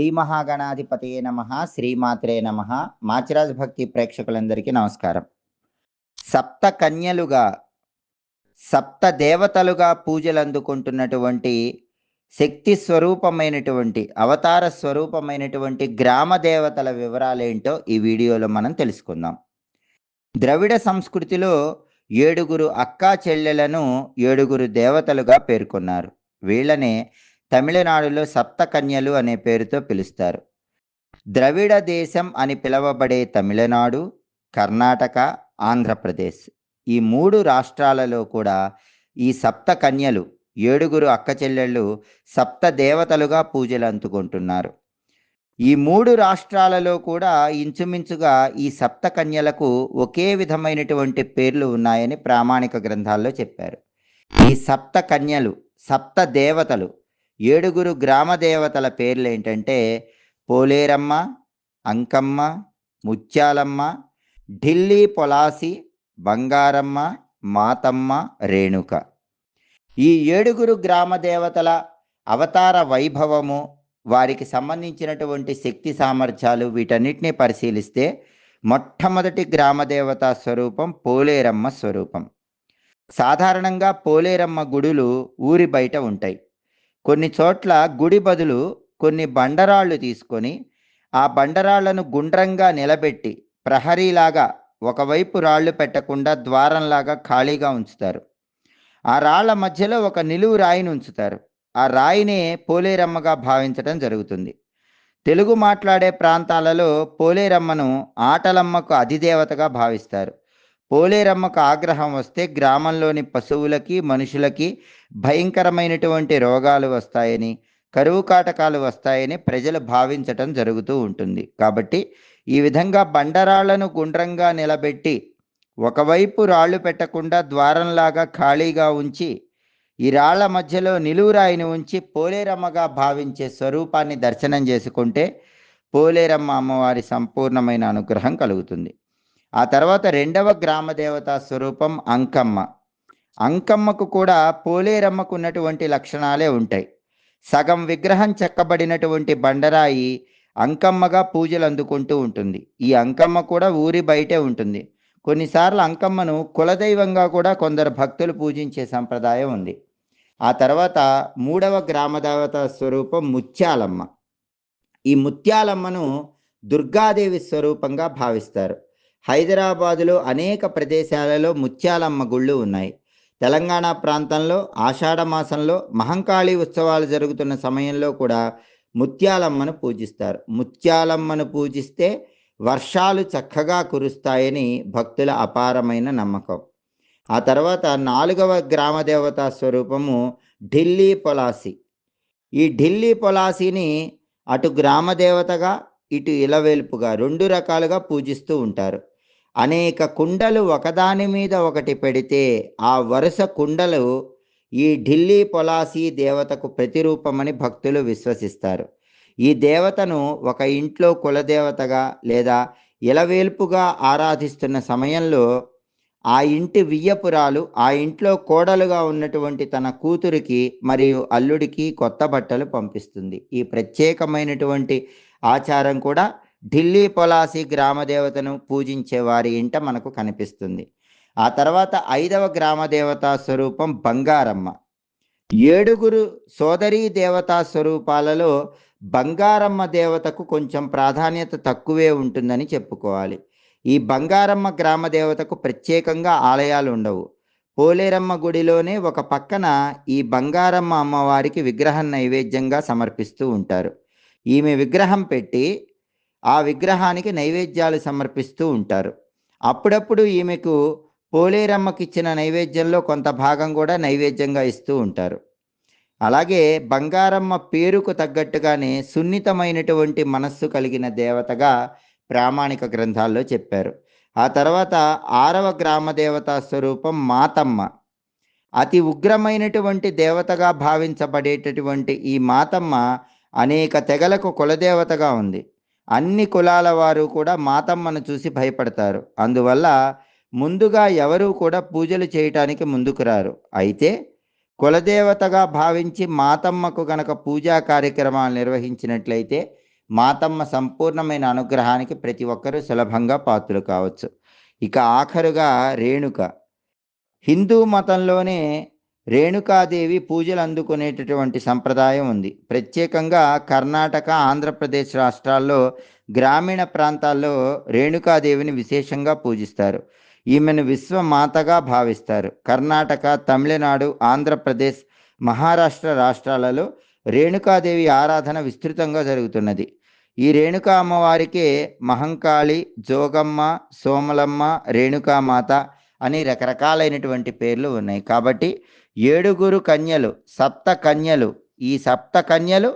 శ్రీ మహాగణాధిపతయే నమ శ్రీమాత్రే నమ. మాచిరాజ్ భక్తి ప్రేక్షకులందరికీ నమస్కారం. సప్త కన్యలుగా సప్త దేవతలుగా పూజలు అందుకుంటున్నటువంటి శక్తి స్వరూపమైనటువంటి అవతార స్వరూపమైనటువంటి గ్రామ దేవతల వివరాలేంటో ఈ వీడియోలో మనం తెలుసుకుందాం. ద్రవిడ సంస్కృతిలో ఏడుగురు అక్కా చెల్లెలను ఏడుగురు దేవతలుగా పేర్కొన్నారు. వీళ్ళనే తమిళనాడులో సప్తకన్యలు అనే పేరుతో పిలుస్తారు. ద్రవిడ దేశం అని పిలువబడే తమిళనాడు కర్ణాటక ఆంధ్రప్రదేశ్ ఈ మూడు రాష్ట్రాలలో కూడా ఈ సప్త కన్యలు ఏడుగురు అక్కచెల్లెళ్ళు సప్త దేవతలుగా పూజలు అందుకుంటున్నారు. ఈ మూడు రాష్ట్రాలలో కూడా ఇంచుమించుగా ఈ సప్త కన్యలకు ఒకే విధమైనటువంటి పేర్లు ఉన్నాయని ప్రామాణిక గ్రంథాల్లో చెప్పారు. ఈ సప్త కన్యలు సప్త దేవతలు ఏడుగురు గ్రామ దేవతల పేర్లు ఏంటంటే పోలేరమ్మ అంకమ్మ ముత్యాలమ్మ ఢిల్లీ పొలాసి బంగారమ్మ మాతమ్మ రేణుక. ఈ ఏడుగురు గ్రామ దేవతల అవతార వైభవము వారికి సంబంధించినటువంటి శక్తి సామర్థ్యాలు వీటన్నిటిని పరిశీలిస్తే మొట్టమొదటి గ్రామ దేవతా స్వరూపం పోలేరమ్మ స్వరూపం. సాధారణంగా పోలేరమ్మ గుడులు ఊరి బయట ఉంటాయి. కొన్ని చోట్ల గుడి బదులు కొన్ని బండరాళ్ళు తీసుకొని ఆ బండరాళ్ళను గుండ్రంగా నిలబెట్టి ప్రహరీలాగా ఒకవైపు రాళ్ళు పెట్టకుండా ద్వారంలాగా ఖాళీగా ఉంచుతారు. ఆ రాళ్ళ మధ్యలో ఒక నిలువు రాయిని ఉంచుతారు. ఆ రాయినే పోలేరమ్మగా భావించటం జరుగుతుంది. తెలుగు మాట్లాడే ప్రాంతాలలో పోలేరమ్మను ఆటలమ్మకు అధిదేవతగా భావిస్తారు. పోలేరమ్మకు ఆగ్రహం వస్తే గ్రామంలోని పశువులకి మనుషులకి భయంకరమైనటువంటి రోగాలు వస్తాయని కరువు కాటకాలు వస్తాయని ప్రజలు భావించటం జరుగుతూ ఉంటుంది. కాబట్టి ఈ విధంగా బండరాళ్ళను గుండ్రంగా నిలబెట్టి ఒకవైపు రాళ్ళు పెట్టకుండా ద్వారంలాగా ఖాళీగా ఉంచి ఈ రాళ్ళ మధ్యలో నిలువురాయిని ఉంచి పోలేరమ్మగా భావించే స్వరూపాన్ని దర్శనం చేసుకుంటే పోలేరమ్మ అమ్మవారి సంపూర్ణమైన అనుగ్రహం కలుగుతుంది. ఆ తర్వాత రెండవ గ్రామదేవత స్వరూపం అంకమ్మ. అంకమ్మకు కూడా పోలేరమ్మకు ఉన్నటువంటి లక్షణాలే ఉంటాయి. సగం విగ్రహం చెక్కబడినటువంటి బండరాయి అంకమ్మగా పూజలు అందుకుంటూ ఉంటుంది. ఈ అంకమ్మ కూడా ఊరి బయటే ఉంటుంది. కొన్నిసార్లు అంకమ్మను కులదైవంగా కూడా కొందరు భక్తులు పూజించే సంప్రదాయం ఉంది. ఆ తర్వాత మూడవ గ్రామదేవత స్వరూపం ముత్యాలమ్మ. ఈ ముత్యాలమ్మను దుర్గాదేవి స్వరూపంగా భావిస్తారు. హైదరాబాదులో అనేక ప్రదేశాలలో ముత్యాలమ్మ గుళ్ళు ఉన్నాయి. తెలంగాణ ప్రాంతంలో ఆషాఢ మాసంలో మహంకాళి ఉత్సవాలు జరుగుతున్న సమయంలో కూడా ముత్యాలమ్మను పూజిస్తారు. ముత్యాలమ్మను పూజిస్తే వర్షాలు చక్కగా కురుస్తాయని భక్తుల అపారమైన నమ్మకం. ఆ తర్వాత నాలుగవ గ్రామదేవత స్వరూపము ఢిల్లీ పొలాసి. ఈ ఢిల్లీ పొలాసిని అటు గ్రామ దేవతగా ఇటు ఇలవేల్పుగా రెండు రకాలుగా పూజిస్తూ ఉంటారు. అనేక కుండలు ఒకదాని మీద ఒకటి పెడితే ఆ వరుస కుండలు ఈ ఢిల్లీ పొలాసి దేవతకు ప్రతిరూపమని భక్తులు విశ్వసిస్తారు. ఈ దేవతను ఒక ఇంట్లో కులదేవతగా లేదా ఇలవేల్పుగా ఆరాధిస్తున్న సమయంలో ఆ ఇంటి వియ్యపురాలు ఆ ఇంట్లో కోడలుగా ఉన్నటువంటి తన కూతురికి మరియు అల్లుడికి కొత్త బట్టలు పంపిస్తుంది. ఈ ప్రత్యేకమైనటువంటి ఆచారం కూడా ఢిల్లీ పొలాసి గ్రామదేవతను పూజించే వారి ఇంట మనకు కనిపిస్తుంది. ఆ తర్వాత ఐదవ గ్రామదేవతా స్వరూపం బంగారమ్మ. ఏడుగురు సోదరీ దేవతా స్వరూపాలలో బంగారమ్మ దేవతకు కొంచెం ప్రాధాన్యత తక్కువే ఉంటుందని చెప్పుకోవాలి. ఈ బంగారమ్మ గ్రామ దేవతకు ప్రత్యేకంగా ఆలయాలు ఉండవు. పోలేరమ్మ గుడిలోనే ఒక పక్కన ఈ బంగారమ్మ అమ్మవారికి విగ్రహం నైవేద్యంగా సమర్పిస్తూ ఉంటారు. ఈమె విగ్రహం పెట్టి ఆ విగ్రహానికి నైవేద్యాలు సమర్పిస్తూ ఉంటారు. అప్పుడప్పుడు ఈమెకు పోలేరమ్మకి ఇచ్చిన నైవేద్యంలో కొంత భాగం కూడా నైవేద్యంగా ఇస్తూ ఉంటారు. అలాగే బంగారమ్మ పేరుకు తగ్గట్టుగానే సున్నితమైనటువంటి మనస్సు కలిగిన దేవతగా ప్రామాణిక గ్రంథాల్లో చెప్పారు. ఆ తర్వాత ఆరవ గ్రామ దేవతా స్వరూపం మాతమ్మ. అతి ఉగ్రమైనటువంటి దేవతగా భావించబడేటటువంటి ఈ మాతమ్మ అనేక తెగలకు కులదేవతగా ఉంది. అన్ని కులాల వారు కూడా మాతమ్మను చూసి భయపడతారు. అందువల్ల ముందుగా ఎవరూ కూడా పూజలు చేయటానికి ముందుకు రారు. అయితే కులదేవతగా భావించి మాతమ్మకు గనక పూజా కార్యక్రమాలు నిర్వహించినట్లయితే మాతమ్మ సంపూర్ణమైన అనుగ్రహానికి ప్రతి ఒక్కరూ సులభంగా పాత్రలు కావచ్చు. ఇక ఆఖరుగా రేణుక. హిందూ మతంలోనే రేణుకాదేవి పూజలు అందుకునేటటువంటి సంప్రదాయం ఉంది. ప్రత్యేకంగా కర్ణాటక ఆంధ్రప్రదేశ్ రాష్ట్రాల్లో గ్రామీణ ప్రాంతాల్లో రేణుకాదేవిని విశేషంగా పూజిస్తారు. ఈమెను విశ్వమాతగా భావిస్తారు. కర్ణాటక తమిళనాడు ఆంధ్రప్రదేశ్ మహారాష్ట్ర రాష్ట్రాలలో రేణుకాదేవి ఆరాధన విస్తృతంగా జరుగుతున్నది. ఈ రేణుకా అమ్మవారికే మహంకాళి జోగమ్మ సోమలమ్మ రేణుకామాత అని రకరకాలైనటువంటి పేర్లు ఉన్నాయి. కాబట్టి ఏడుగురు కన్యలు సప్త కన్యలు ఈ సప్త కన్యలు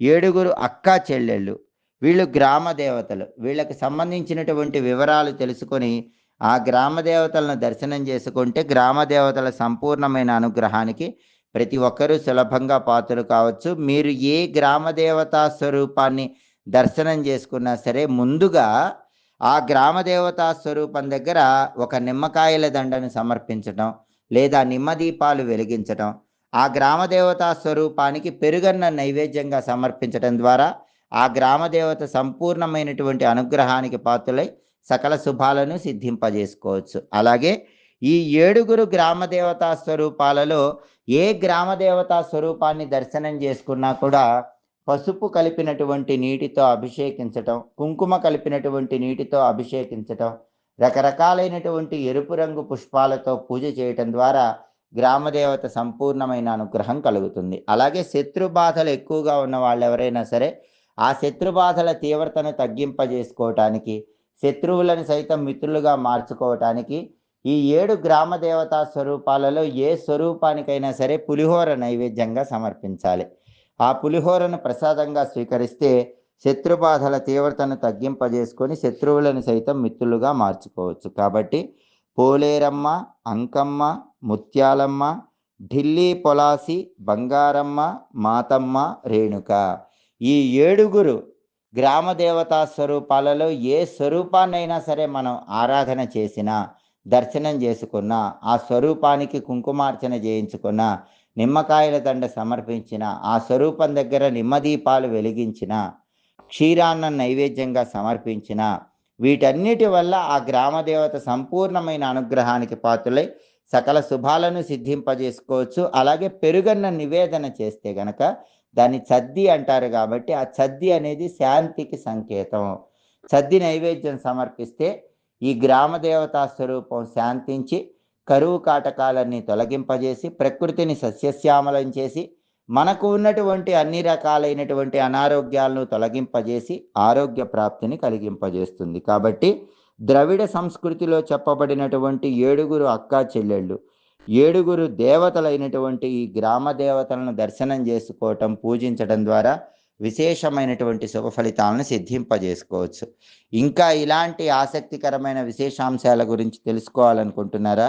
ఏడుగురు అక్కా చెల్లెళ్ళు. వీళ్ళు గ్రామ దేవతలు. వీళ్ళకి సంబంధించినటువంటి వివరాలు తెలుసుకొని ఆ గ్రామ దేవతలను దర్శనం చేసుకుంటే గ్రామ దేవతల సంపూర్ణమైన అనుగ్రహానికి ప్రతి ఒక్కరూ సులభంగా పాత్రలు కావచ్చు. మీరు ఏ గ్రామ దేవతా స్వరూపాన్ని దర్శనం చేసుకున్నా సరే ముందుగా ఆ గ్రామదేవతా స్వరూపం దగ్గర ఒక నిమ్మకాయల దండను సమర్పించటం లేదా నిమ్మదీపాలు వెలిగించటం ఆ గ్రామదేవతా స్వరూపానికి పెరుగన్న నైవేద్యంగా సమర్పించటం ద్వారా ఆ గ్రామదేవత సంపూర్ణమైనటువంటి అనుగ్రహానికి పాత్రలై సకల శుభాలను సిద్ధింపజేసుకోవచ్చు. అలాగే ఈ ఏడుగురు గ్రామదేవతా స్వరూపాలలో ఏ గ్రామదేవతా స్వరూపాన్ని దర్శనం చేసుకున్నా కూడా పసుపు కలిపినటువంటి నీటితో అభిషేకించటం కుంకుమ కలిపినటువంటి నీటితో అభిషేకించటం రకరకాలైనటువంటి ఎరుపు రంగు పుష్పాలతో పూజ చేయటం ద్వారా గ్రామదేవత సంపూర్ణమైన అనుగ్రహం కలుగుతుంది. అలాగే శత్రు బాధలు ఎక్కువగా ఉన్న వాళ్ళు ఎవరైనా సరే ఆ శత్రు బాధల తీవ్రతను తగ్గింపజేసుకోవటానికి శత్రువులను సైతం మిత్రులుగా మార్చుకోవటానికి ఈ ఏడు గ్రామ దేవతా స్వరూపాలలో ఏ స్వరూపానికైనా సరే పులిహోర నైవేద్యంగా సమర్పించాలి. ఆ పులిహోరను ప్రసాదంగా స్వీకరిస్తే శత్రుబాధల తీవ్రతను తగ్గింపజేసుకొని శత్రువులను సైతం మిత్రులుగా మార్చుకోవచ్చు. కాబట్టి పోలేరమ్మ అంకమ్మ ముత్యాలమ్మ ఢిల్లీ పొలాసి బంగారమ్మ మాతమ్మ రేణుక ఈ ఏడుగురు గ్రామదేవతా స్వరూపాలలో ఏ స్వరూపాన్నైనా సరే మనం ఆరాధన చేసినా దర్శనం చేసుకున్న ఆ స్వరూపానికి కుంకుమార్చన చేయించుకున్న నిమ్మకాయల దండ సమర్పించిన ఆ స్వరూపం దగ్గర నిమ్మదీపాలు వెలిగించిన క్షీరాన్నం నైవేద్యంగా సమర్పించిన వీటన్నిటి వల్ల ఆ గ్రామదేవత సంపూర్ణమైన అనుగ్రహానికి పాత్రులై సకల శుభాలను సిద్ధింపజేసుకోవచ్చు. అలాగే పెరుగన్న నివేదన చేస్తే గనక దాన్ని చద్ది అంటారు కాబట్టి ఆ చద్ది అనేది శాంతికి సంకేతం. చద్ది నైవేద్యం సమర్పిస్తే ఈ గ్రామదేవతా స్వరూపం శాంతించి కరువు కాటకాలన్నీ తొలగింపజేసి ప్రకృతిని సస్యశ్యామలం చేసి మనకు ఉన్నటువంటి అన్ని రకాలైనటువంటి అనారోగ్యాలను తొలగింపజేసి ఆరోగ్య ప్రాప్తిని కలిగింపజేస్తుంది. కాబట్టి ద్రవిడ సంస్కృతిలో చెప్పబడినటువంటి ఏడుగురు అక్కా చెల్లెళ్ళు ఏడుగురు దేవతలైనటువంటి ఈ గ్రామ దేవతలను దర్శనం చేసుకోవటం పూజించడం ద్వారా విశేషమైనటువంటి శుభ ఫలితాలను సిద్ధింపజేసుకోవచ్చు. ఇంకా ఇలాంటి ఆసక్తికరమైన విశేషాంశాల గురించి తెలుసుకోవాలనుకుంటున్నారా?